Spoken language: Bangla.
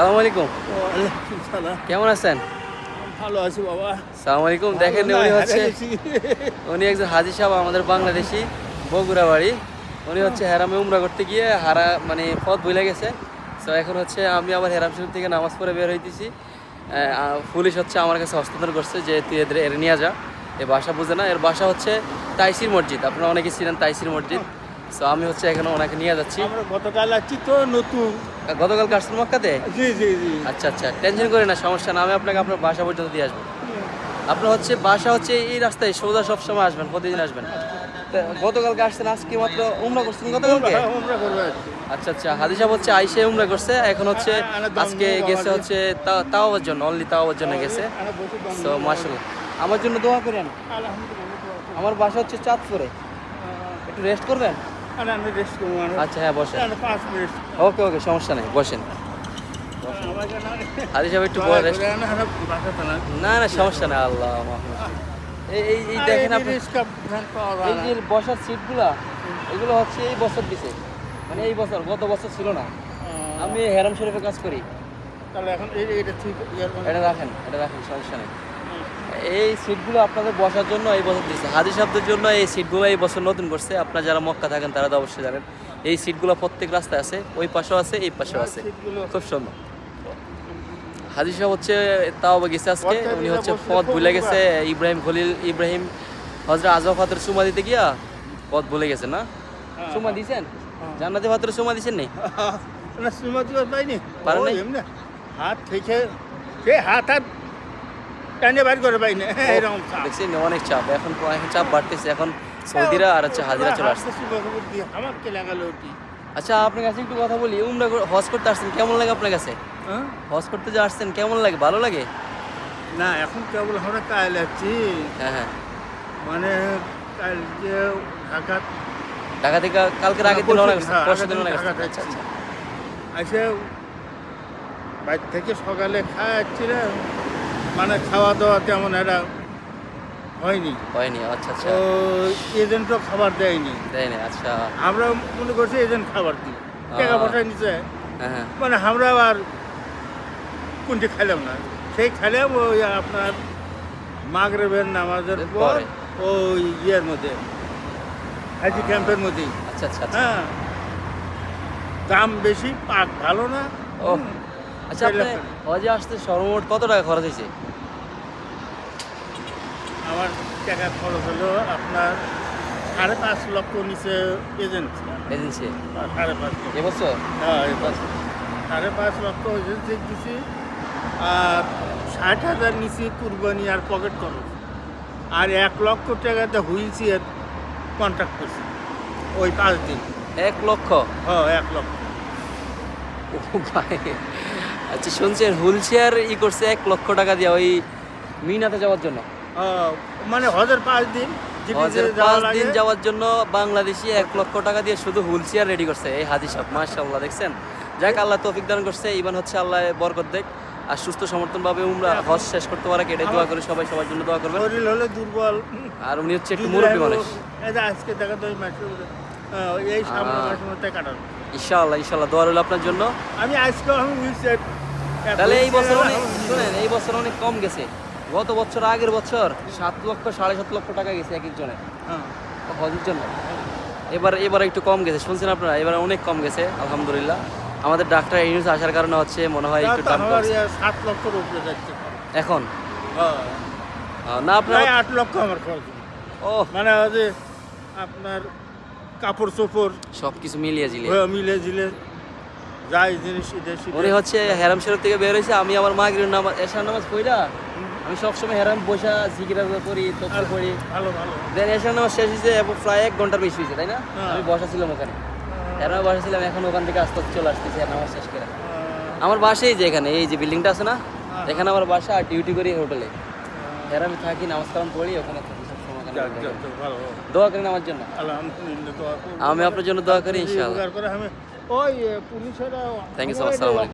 সালাম আলাইকুম। কেমন আছেন? ভালো আছি বাবা। সালাম আলাইকুম। দেখেন উনি হচ্ছে উনি একজন হাজি সাহেব আমাদের বাংলাদেশি বগুড়া বাড়ি উনি হচ্ছে হেরামে উমরা করতে গিয়ে হারা মানে পথ ভুলে গেছে। তো এখন হচ্ছে আমি আবার হেরাম শরীফ থেকে নামাজ পড়ে বের হইতেছি। পুলিশ হচ্ছে আমার কাছে হস্তান্তর করছে যে তুই এদের এর নিয়ে যা। এর বাসা বুঝে না। এর বাসা হচ্ছে তাইসির মসজিদ। আপনারা অনেকে ছিলেন তাইসির মসজিদ। তো আমি হচ্ছে এখানে ওনাকে নিয়ে যাচ্ছি। আমরা গতকাল আছি তো নতুন। গতকাল কারসুল মক্কাতে? জি জি জি। আচ্ছা আচ্ছা টেনশন করে না সমস্যা না আমি আপনাকে আপনার বাসা পর্যন্ত দিয়ে আসব। আপনার হচ্ছে বাসা হচ্ছে এই রাস্তায় সোজা সব সময় আসবেন প্রতিদিন আসবেন। তা গতকালকে আসছেন আজকে মাত্র উমরা করছেন গতকালকে? আজকে। আচ্ছা আচ্ছা হাদি সাহেব হচ্ছে আইসে উমরা করছে এখন হচ্ছে আজকে গেছে হচ্ছে তা- তাওয়াবার জন্য অনলি তাওয়াবার জন্য গেছে। তো মার্শাল্লাহ আমার জন্য দোয়া করেন। আমার বাসা হচ্ছে চাঁদপুরে। একটু রেস্ট করবেন? আচ্ছা হ্যাঁ বসেন। ওকে ওকে সমস্যা নেই বসেন। না- সাহেব একটু রেস্ট না। না না সমস্যা নেই আল্লাহ। এই এই দেখেন আপনি এই যে বসার সিটগুলা এগুলো হচ্ছে এই বছর দিছে। মানে এই বছর গত বছর ছিল না। আমি হেরাম শরীফে কাজ করি। তাহলে এখন এইটা ঠিক এটা রাখেন এটা রাখেন সমস্যা নেই। এই সিটগুলো আপনাদের বসার জন্য এই বছর দিচ্ছে হাজি শব্দের জন্য এই সিটগুলো এই বছর নতুন করছে। আপনারা যারা মক্কা থাকেন তারা তো অবশ্যই জানেন। এই সিটগুলো প্রত্যেক রাস্তায় আছে ওই পাশেও আছে এই পাশেও আছে। খুব সুন্দর। হাজি সাহেব হচ্ছে তাও গেছে আজকে। উনি হচ্ছে পথ ভুলে গেছে। ইব্রাহিম খলিল ইব্রাহিম হজরত আজম ফাতের সুমা দিতে গিয়া পথ ভুলে গেছে না? হ্যাঁ, সুমা দিছেন? জান্নাতি ফাতের সুমা দিছেন নি? না সুমা পাইনি। পারেন নাই? হাত থেকে হাত হাত টানে বাইর করে পাইনি এরকম চাপ। দেখছি অনেক চাপ। এখন এখন চাপ বাড়তেছে। এখন সৌদিরা আর হচ্ছে হাজিরা চলে আসছে। লাগালো ওটি। আচ্ছা আপনার কাছে একটু কথা বলি। উমরা হজ করতে আসছেন কেমন লাগে আপনার কাছে? হ্যাঁ? হজ করতে যে আসছেন কেমন লাগে? ভালো লাগে? না এখন কেবল আমরা কাল যাচ্ছি হ্যাঁ হ্যাঁ। মানে কাল যে ঢাকা ঢাকা থেকে কালকের আগের দিন অনেক হ্যাঁ, পরশু দিন অনেক আচ্ছা আচ্ছা। বাইর থেকে সকালে খাওয়াচ্ছিলাম মানে খাওয়া দাওয়া তেমন একটা হয়নি। হয়নি আচ্ছা আচ্ছা। তো এজেন্টও খাবার দেয়নি। দেয়নি আচ্ছা। আমরা মনে করছি এজেন্ট খাবার দিই। টাকা। পয়সা নিচে হ্যাঁ হ্যাঁ। মানে আমরা আর কোনটি খাইলাম না। সেই খাইলাম ওই আপনার মাগরেবের নামাজের পর ওই ইয়ের মধ্যে হাজি ক্যাম্পের মধ্যেই। আচ্ছা আচ্ছা আচ্ছা। হ্যাঁ। দাম বেশি পাক ভালো না। ও আচ্ছা আপনি হজে আসতে সর্বমোট কত টাকা খরচ হয়েছে? আমার টাকা খরচ হলো আপনার সাড়ে পাঁচ লক্ষ নিচে এজেন্ট এজেন্সি সাড়ে পাঁচ লক্ষ। এবছর? হ্যাঁ সাড়ে পাঁচ লক্ষ এজেন্সি দিছি আর ষাট হাজার নিচে কুরবানি আর পকেট খরচ। আর এক লক্ষ টাকাতে হুইল চেয়ার কন্ট্যাক্ট করছি ওই পাঁচ দিন। এক লক্ষ? হ্যাঁ এক লক্ষ। ও ভাই। আচ্ছা শুনছি হুইল চেয়ার ই করছে এক লক্ষ টাকা দিয়ে ওই মিনাতে যাওয়ার জন্য। হ্যাঁ, মানে হজের পাঁচ দিন হজের পাঁচ দিন যাওয়ার জন্য বাংলাদেশি এক লক্ষ টাকা দিয়ে শুধু হুইল চেয়ার রেডি করছে এই হাদি সাহেব মাশাআল্লাহ দেখছেন? যাক আল্লাহ তৌফিক দান করছে ইবান হচ্ছে আল্লাহ বরকত দেখ। আর সুস্থ সমর্থনভাবে উমরা হজ শেষ করতে পারে এটাই দোয়া করে সবাই সবার জন্য দোয়া করবেন। শরীর হলে দুর্বল। আর উনি হচ্ছে একটু মুরব্বী মানুষ। আজকে দেখা তো ওই মাসে এই সামনে মধ্যে কাটানো। ইনশাআল্লাহ ইনশাআল্লাহ দোয়া রইল আপনার জন্য। আমি আজকে আমি তাহলে এই বছর অনেক শুনেন এই বছর অনেক কম গেছে। গত বছর আগের বছর সাত লক্ষ সাড়ে সাত লক্ষ টাকা গেছে এক একজনের। হ্যাঁ। হজের জন্য। এবার এবার একটু কম গেছে। শুনছেন আপনারা? এবার অনেক কম গেছে আলহামদুলিল্লাহ। আমাদের ডাক্তার ইউনুস আসার কারণে হচ্ছে মনে হয় একটু দাম ইয়ে সাত লক্ষর উপরে যাচ্ছে এখন? হ্যাঁ। না আপনার আট লক্ষ আমার খরচ। ও। মানে আপনার কাপড় চোপড় সব কিছু মিলিয়ে জিলিয়ে হয়ে মিলে ঝিলে যাই জিনিস উনি হচ্ছে হেরাম শরীফ থেকে বের হয়েছে আমি আমার মাগরির নামাজ এশার নামাজ পড়া আমি সবসময় হেরাম বসা জিকিরা করি তফসিল পড়ি। ভালো ভালো। দেন এশার নামাজ শেষ হয়েছে এবং প্রায় এক ঘণ্টার বেশি হয়েছে তাই না? হ্যাঁ। আমি বসা ছিলাম ওখানে। হেরামে বসা ছিলাম এখন ওখান থেকে আস্তে আস্তে চলে আসতেছি আর নামাজ শেষ করে। আমার বাসাই যে এখানে এই যে বিল্ডিংটা আছে না হ্যাঁ। এখানে আমার বাসা আর ডিউটি করি হোটেলে। এর আমি থাকি নামাজ কালাম পড়ি ওখানে থাকি। দোয়া করেন আমার জন্য। আমি আপনার জন্য দোয়া করি ইনশাআল্লাহ। করে ওই পুলিশেরা থ্যাংক ইউ সো মাচ সালাম